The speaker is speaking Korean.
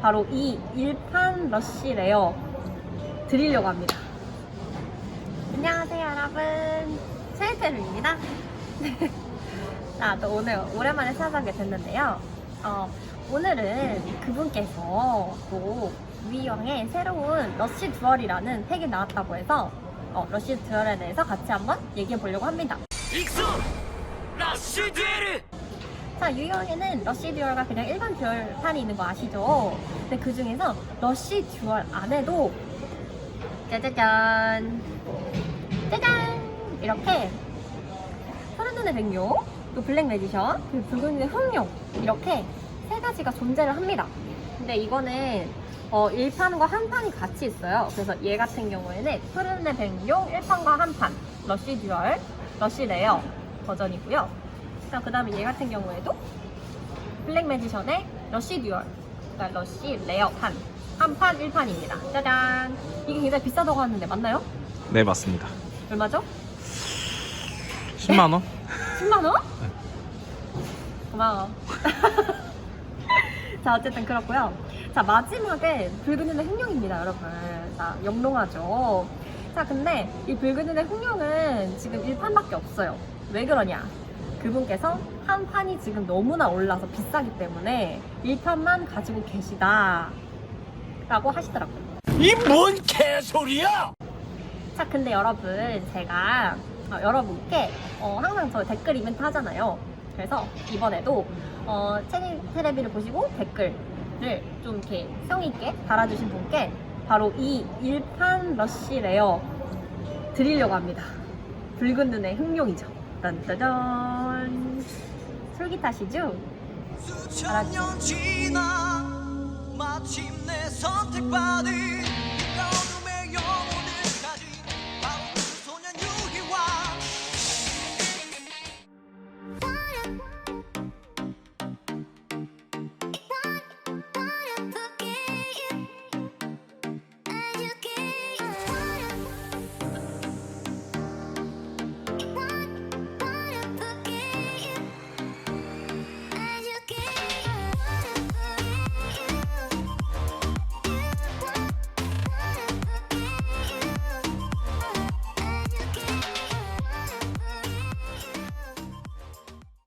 바로 이 1판 러쉬 레어 드리려고 합니다. 안녕하세요 여러분 최혜태루입니다. 자, 또 오늘 오랜만에 찾아뵙게 됐는데요. 어, 오늘은 그분께서 또 위영의 새로운 러쉬 듀얼이라는 팩이 나왔다고 해서 어, 러쉬 듀얼에 대해서 같이 한번 얘기해 보려고 합니다. 익소 라쉬 듀에르 자, 유형에는 러쉬 듀얼과 그냥 일반 듀얼판이 있는 거 아시죠? 근데 그 중에서 러쉬 듀얼 안에도 짜자잔 짜잔 이렇게 푸른 눈의 백룡, 또 블랙 매지션, 그리고 붉은 눈의 흑룡 이렇게 세 가지가 존재를 합니다. 근데 이거는 어, 1판과 한 판이 같이 있어요. 그래서 얘 같은 경우에는 푸른 눈의 백룡 1판과 한 판, 러쉬 듀얼, 러쉬 레어 버전이고요. 자, 그 다음에 얘 같은 경우에도 블랙 매지션의 러쉬 듀얼, 그러니까 러쉬 레어 판, 한 판, 1판입니다. 짜잔! 이게 굉장히 비싸다고 하는데 맞나요? 네 맞습니다. 얼마죠? 10만 원? 10만 원? 고마워. 자, 어쨌든 그렇고요. 자, 마지막에 붉은 눈의 흑룡입니다, 여러분. 자, 영롱하죠. 자, 근데 이 붉은 눈의 흑룡은 지금 1판밖에 없어요. 왜 그러냐? 그분께서 한 판이 지금 너무나 올라서 비싸기 때문에 1판만 가지고 계시다. 라고 하시더라고요. 이 뭔 개소리야 자, 근데 여러분, 제가 어, 여러분께 어, 항상 저 댓글 이벤트 하잖아요. 그래서 이번에도 어, 채널 테레비를 보시고 댓글을 좀 이렇게 성의 있게 달아주신 분께 바로 이 1판 러쉬 레어 드리려고 합니다. 붉은 눈의 흑룡이죠. 딴따단. 솔깃하시죠? 수천 년 지나 마침내 선택받은